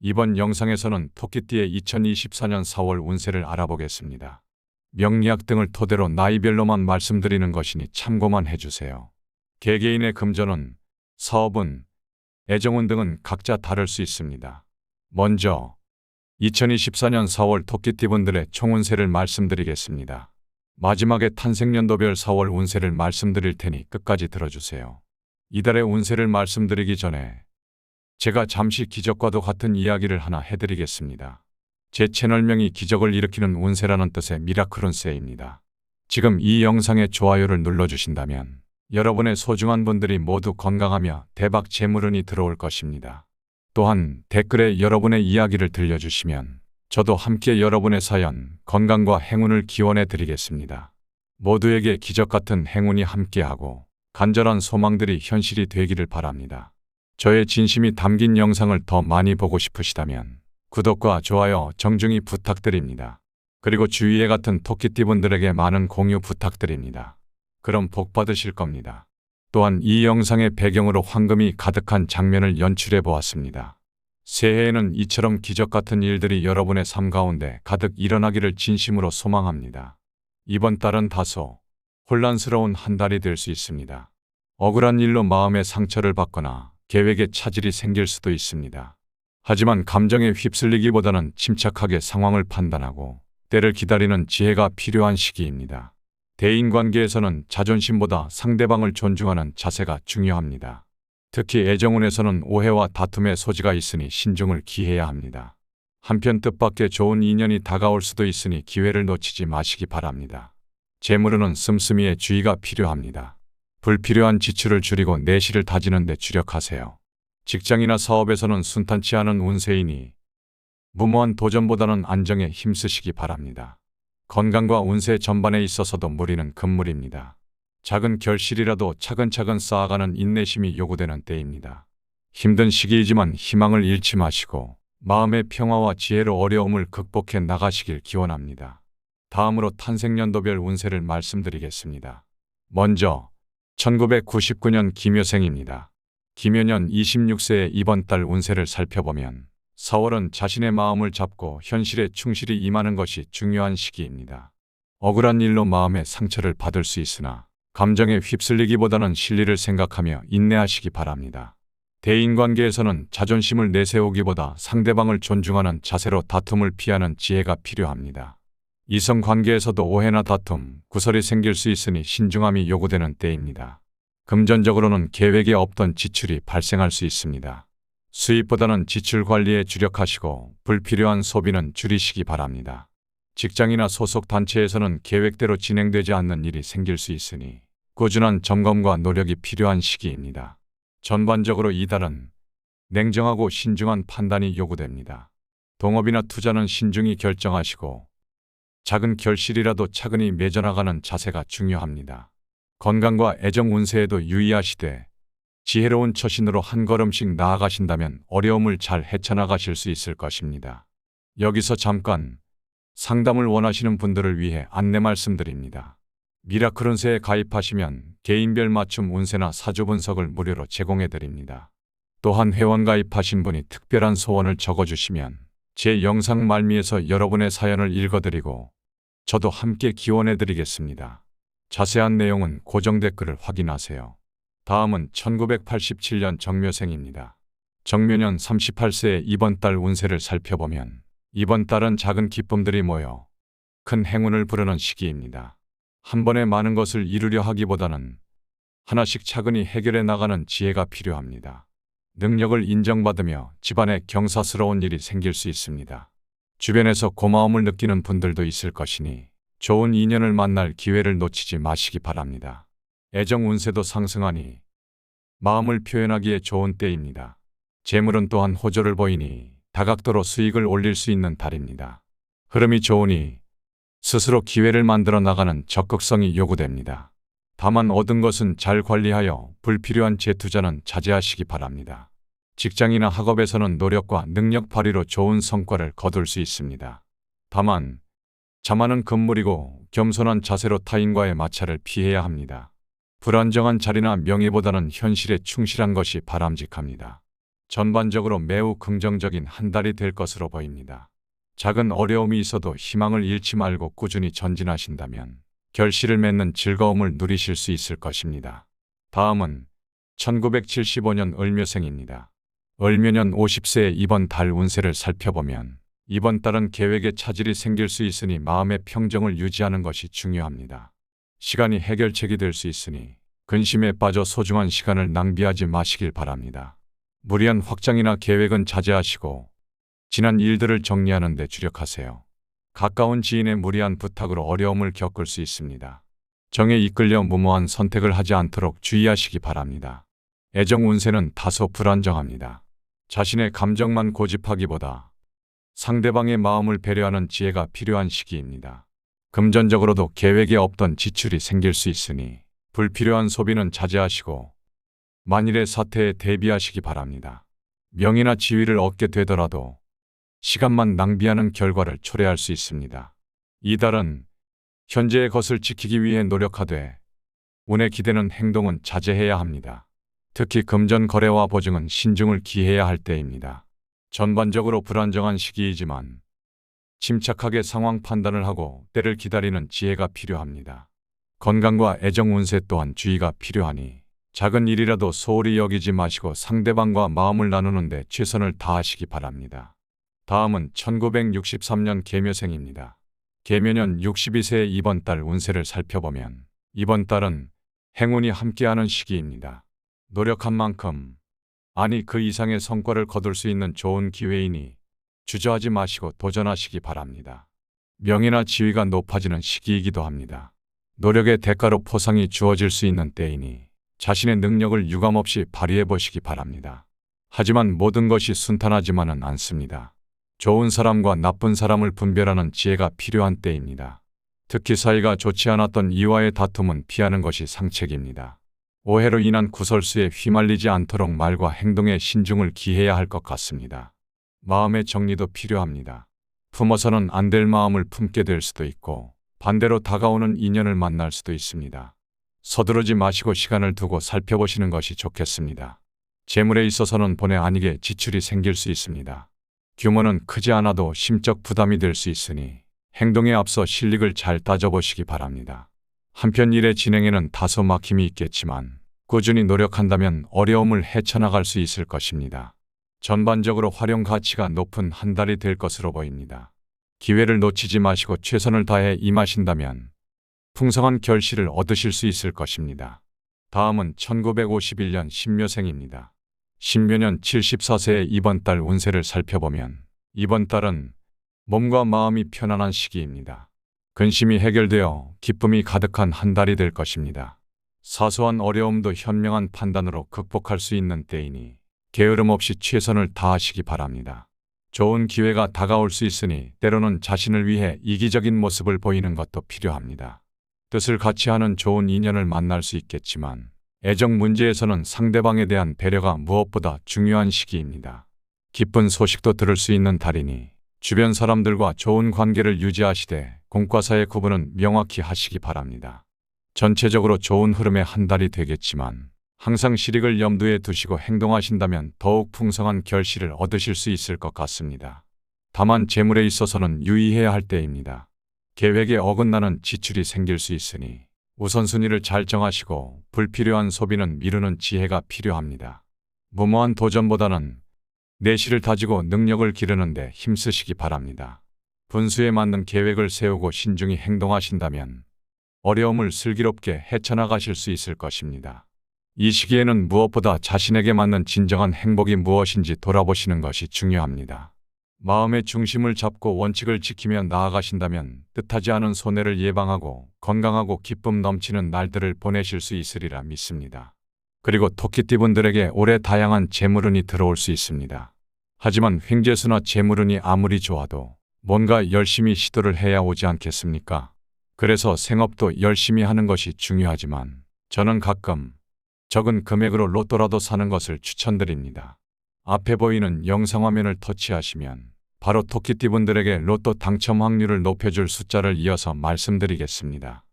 이번 영상에서는 토끼띠의 2024년 4월 운세를 알아보겠습니다. 명리학 등을 토대로 나이별로만 말씀드리는 것이니 참고만 해주세요. 개개인의 금전운, 사업운, 애정운 등은 각자 다를 수 있습니다. 먼저 2024년 4월 토끼띠 분들의 총운세를 말씀드리겠습니다. 마지막에 탄생년도별 4월 운세를 말씀드릴 테니 끝까지 들어주세요. 이달의 운세를 말씀드리기 전에 제가 잠시 기적과도 같은 이야기를 하나 해드리겠습니다. 제 채널명이 기적을 일으키는 운세라는 뜻의 미라클 운세입니다. 지금 이 영상에 좋아요를 눌러주신다면 여러분의 소중한 분들이 모두 건강하며 대박 재물운이 들어올 것입니다. 또한 댓글에 여러분의 이야기를 들려주시면 저도 함께 여러분의 사연, 건강과 행운을 기원해 드리겠습니다. 모두에게 기적 같은 행운이 함께하고 간절한 소망들이 현실이 되기를 바랍니다. 저의 진심이 담긴 영상을 더 많이 보고 싶으시다면 구독과 좋아요 정중히 부탁드립니다. 그리고 주위에 같은 토끼띠분들에게 많은 공유 부탁드립니다. 그럼 복 받으실 겁니다. 또한 이 영상의 배경으로 황금이 가득한 장면을 연출해 보았습니다. 새해에는 이처럼 기적 같은 일들이 여러분의 삶 가운데 가득 일어나기를 진심으로 소망합니다. 이번 달은 다소 혼란스러운 한 달이 될 수 있습니다. 억울한 일로 마음의 상처를 받거나 계획에 차질이 생길 수도 있습니다. 하지만 감정에 휩쓸리기보다는 침착하게 상황을 판단하고 때를 기다리는 지혜가 필요한 시기입니다. 대인 관계에서는 자존심보다 상대방을 존중하는 자세가 중요합니다. 특히 애정운에서는 오해와 다툼의 소지가 있으니 신중을 기해야 합니다. 한편 뜻밖의 좋은 인연이 다가올 수도 있으니 기회를 놓치지 마시기 바랍니다. 재물운은 씀씀이의 주의가 필요합니다. 불필요한 지출을 줄이고 내실을 다지는 데 주력하세요. 직장이나 사업에서는 순탄치 않은 운세이니 무모한 도전보다는 안정에 힘쓰시기 바랍니다. 건강과 운세 전반에 있어서도 무리는 금물입니다. 작은 결실이라도 차근차근 쌓아가는 인내심이 요구되는 때입니다. 힘든 시기이지만 희망을 잃지 마시고 마음의 평화와 지혜로 어려움을 극복해 나가시길 기원합니다. 다음으로 탄생년도별 운세를 말씀드리겠습니다. 먼저 1999년 김효생입니다. 김효년 26세의 이번 달 운세를 살펴보면 4월은 자신의 마음을 잡고 현실에 충실히 임하는 것이 중요한 시기입니다. 억울한 일로 마음의 상처를 받을 수 있으나 감정에 휩쓸리기보다는 실리를 생각하며 인내하시기 바랍니다. 대인관계에서는 자존심을 내세우기보다 상대방을 존중하는 자세로 다툼을 피하는 지혜가 필요합니다. 이성 관계에서도 오해나 다툼, 구설이 생길 수 있으니 신중함이 요구되는 때입니다. 금전적으로는 계획에 없던 지출이 발생할 수 있습니다. 수입보다는 지출 관리에 주력하시고 불필요한 소비는 줄이시기 바랍니다. 직장이나 소속 단체에서는 계획대로 진행되지 않는 일이 생길 수 있으니 꾸준한 점검과 노력이 필요한 시기입니다. 전반적으로 이달은 냉정하고 신중한 판단이 요구됩니다. 동업이나 투자는 신중히 결정하시고 작은 결실이라도 차근히 맺어나가는 자세가 중요합니다. 건강과 애정 운세에도 유의하시되 지혜로운 처신으로 한 걸음씩 나아가신다면 어려움을 잘 헤쳐나가실 수 있을 것입니다. 여기서 잠깐 상담을 원하시는 분들을 위해 안내 말씀드립니다. 미라클 운세에 가입하시면 개인별 맞춤 운세나 사주 분석을 무료로 제공해 드립니다. 또한 회원 가입하신 분이 특별한 소원을 적어주시면 제 영상 말미에서 여러분의 사연을 읽어드리고 저도 함께 기원해 드리겠습니다. 자세한 내용은 고정 댓글을 확인하세요. 다음은 1987년 정묘생입니다. 정묘년 38세의 이번 달 운세를 살펴보면 이번 달은 작은 기쁨들이 모여 큰 행운을 부르는 시기입니다. 한 번에 많은 것을 이루려 하기보다는 하나씩 차근히 해결해 나가는 지혜가 필요합니다. 능력을 인정받으며 집안에 경사스러운 일이 생길 수 있습니다. 주변에서 고마움을 느끼는 분들도 있을 것이니 좋은 인연을 만날 기회를 놓치지 마시기 바랍니다. 애정 운세도 상승하니 마음을 표현하기에 좋은 때입니다. 재물은 또한 호조를 보이니 다각도로 수익을 올릴 수 있는 달입니다. 흐름이 좋으니 스스로 기회를 만들어 나가는 적극성이 요구됩니다. 다만 얻은 것은 잘 관리하여 불필요한 재투자는 자제하시기 바랍니다. 직장이나 학업에서는 노력과 능력 발휘로 좋은 성과를 거둘 수 있습니다. 다만 자만은 금물이고 겸손한 자세로 타인과의 마찰을 피해야 합니다. 불안정한 자리나 명예보다는 현실에 충실한 것이 바람직합니다. 전반적으로 매우 긍정적인 한 달이 될 것으로 보입니다. 작은 어려움이 있어도 희망을 잃지 말고 꾸준히 전진하신다면 결실을 맺는 즐거움을 누리실 수 있을 것입니다. 다음은 1975년 을묘생입니다. 을묘년 50세의 이번 달 운세를 살펴보면 이번 달은 계획에 차질이 생길 수 있으니 마음의 평정을 유지하는 것이 중요합니다. 시간이 해결책이 될 수 있으니 근심에 빠져 소중한 시간을 낭비하지 마시길 바랍니다. 무리한 확장이나 계획은 자제하시고 지난 일들을 정리하는 데 주력하세요. 가까운 지인의 무리한 부탁으로 어려움을 겪을 수 있습니다. 정에 이끌려 무모한 선택을 하지 않도록 주의하시기 바랍니다. 애정 운세는 다소 불안정합니다. 자신의 감정만 고집하기보다 상대방의 마음을 배려하는 지혜가 필요한 시기입니다. 금전적으로도 계획에 없던 지출이 생길 수 있으니 불필요한 소비는 자제하시고 만일의 사태에 대비하시기 바랍니다. 명예나 지위를 얻게 되더라도 시간만 낭비하는 결과를 초래할 수 있습니다. 이달은 현재의 것을 지키기 위해 노력하되 운에 기대는 행동은 자제해야 합니다. 특히 금전 거래와 보증은 신중을 기해야 할 때입니다. 전반적으로 불안정한 시기이지만 침착하게 상황 판단을 하고 때를 기다리는 지혜가 필요합니다. 건강과 애정 운세 또한 주의가 필요하니 작은 일이라도 소홀히 여기지 마시고 상대방과 마음을 나누는데 최선을 다하시기 바랍니다. 다음은 1963년 개묘생입니다. 개묘년 62세의 이번 달 운세를 살펴보면 이번 달은 행운이 함께하는 시기입니다. 노력한 만큼 아니 그 이상의 성과를 거둘 수 있는 좋은 기회이니 주저하지 마시고 도전하시기 바랍니다. 명예나 지위가 높아지는 시기이기도 합니다. 노력의 대가로 포상이 주어질 수 있는 때이니 자신의 능력을 유감없이 발휘해 보시기 바랍니다. 하지만 모든 것이 순탄하지만은 않습니다. 좋은 사람과 나쁜 사람을 분별하는 지혜가 필요한 때입니다. 특히 사이가 좋지 않았던 이와의 다툼은 피하는 것이 상책입니다. 오해로 인한 구설수에 휘말리지 않도록 말과 행동에 신중을 기해야 할 것 같습니다. 마음의 정리도 필요합니다. 품어서는 안 될 마음을 품게 될 수도 있고 반대로 다가오는 인연을 만날 수도 있습니다. 서두르지 마시고 시간을 두고 살펴보시는 것이 좋겠습니다. 재물에 있어서는 본의 아니게 지출이 생길 수 있습니다. 규모는 크지 않아도 심적 부담이 될 수 있으니 행동에 앞서 실력을 잘 따져보시기 바랍니다. 한편 일의 진행에는 다소 막힘이 있겠지만 꾸준히 노력한다면 어려움을 헤쳐나갈 수 있을 것입니다. 전반적으로 활용 가치가 높은 한 달이 될 것으로 보입니다. 기회를 놓치지 마시고 최선을 다해 임하신다면 풍성한 결실을 얻으실 수 있을 것입니다. 다음은 1951년 신묘생입니다. 신묘년 74세의 이번 달 운세를 살펴보면 이번 달은 몸과 마음이 편안한 시기입니다. 근심이 해결되어 기쁨이 가득한 한 달이 될 것입니다. 사소한 어려움도 현명한 판단으로 극복할 수 있는 때이니 게으름 없이 최선을 다하시기 바랍니다. 좋은 기회가 다가올 수 있으니 때로는 자신을 위해 이기적인 모습을 보이는 것도 필요합니다. 뜻을 같이 하는 좋은 인연을 만날 수 있겠지만 애정 문제에서는 상대방에 대한 배려가 무엇보다 중요한 시기입니다. 기쁜 소식도 들을 수 있는 달이니 주변 사람들과 좋은 관계를 유지하시되 공과사의 구분은 명확히 하시기 바랍니다. 전체적으로 좋은 흐름의 한 달이 되겠지만 항상 실익을 염두에 두시고 행동하신다면 더욱 풍성한 결실을 얻으실 수 있을 것 같습니다. 다만 재물에 있어서는 유의해야 할 때입니다. 계획에 어긋나는 지출이 생길 수 있으니 우선순위를 잘 정하시고 불필요한 소비는 미루는 지혜가 필요합니다. 무모한 도전보다는 내실을 다지고 능력을 기르는데 힘쓰시기 바랍니다. 분수에 맞는 계획을 세우고 신중히 행동하신다면 어려움을 슬기롭게 헤쳐나가실 수 있을 것입니다. 이 시기에는 무엇보다 자신에게 맞는 진정한 행복이 무엇인지 돌아보시는 것이 중요합니다. 마음의 중심을 잡고 원칙을 지키며 나아가신다면 뜻하지 않은 손해를 예방하고 건강하고 기쁨 넘치는 날들을 보내실 수 있으리라 믿습니다. 그리고 토끼띠분들에게 올해 다양한 재물운이 들어올 수 있습니다. 하지만 횡재수나 재물운이 아무리 좋아도 뭔가 열심히 시도를 해야 오지 않겠습니까? 그래서 생업도 열심히 하는 것이 중요하지만 저는 가끔 적은 금액으로 로또라도 사는 것을 추천드립니다. 앞에 보이는 영상화면을 터치하시면 바로 토끼띠분들에게 로또 당첨 확률을 높여줄 숫자를 이어서 말씀드리겠습니다.